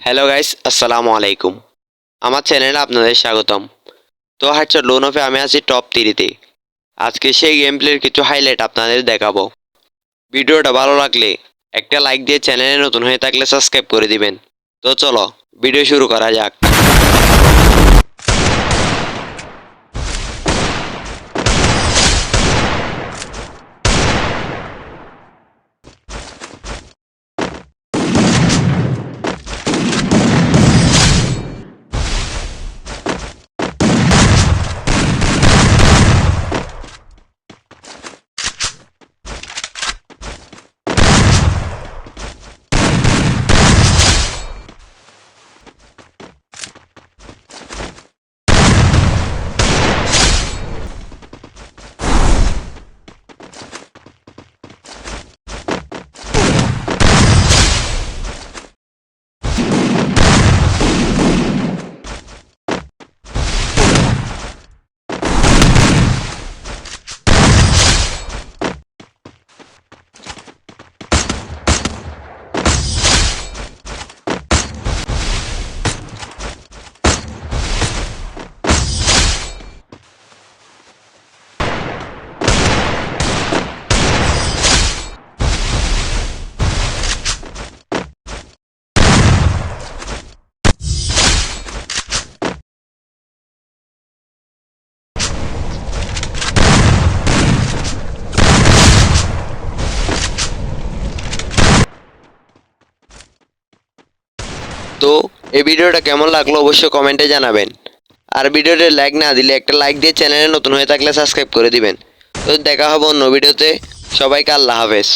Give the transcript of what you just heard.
Hello guys আসসালামু আলাইকুম। আমার চ্যানেলে আপনাদের স্বাগতম। তো হচ্ছে লোন অফে আমি আছি টপ থ্রিতে আজকে সেই গেম প্লের কিছু হাইলাইট আপনাদের দেখাবো। ভিডিওটা ভালো লাগলে একটা লাইক দিয়ে চ্যানেলে নতুন হয়ে থাকলে সাবস্ক্রাইব করে দিবেন। তো চলো ভিডিও শুরু করা যাক। তো এই ভিডিওটা কেমন লাগল অবশ্যই কমেন্টে জানাবেন। আর ভিডিওতে লাইক না দিলে একটা লাইক দিয়ে চ্যানেলে নতুন হয়ে থাকলে সাবস্ক্রাইব করে দিবেন। তো দেখা হবে অন্য ভিডিওতে। সবাইকে আল্লাহ হাফেজ।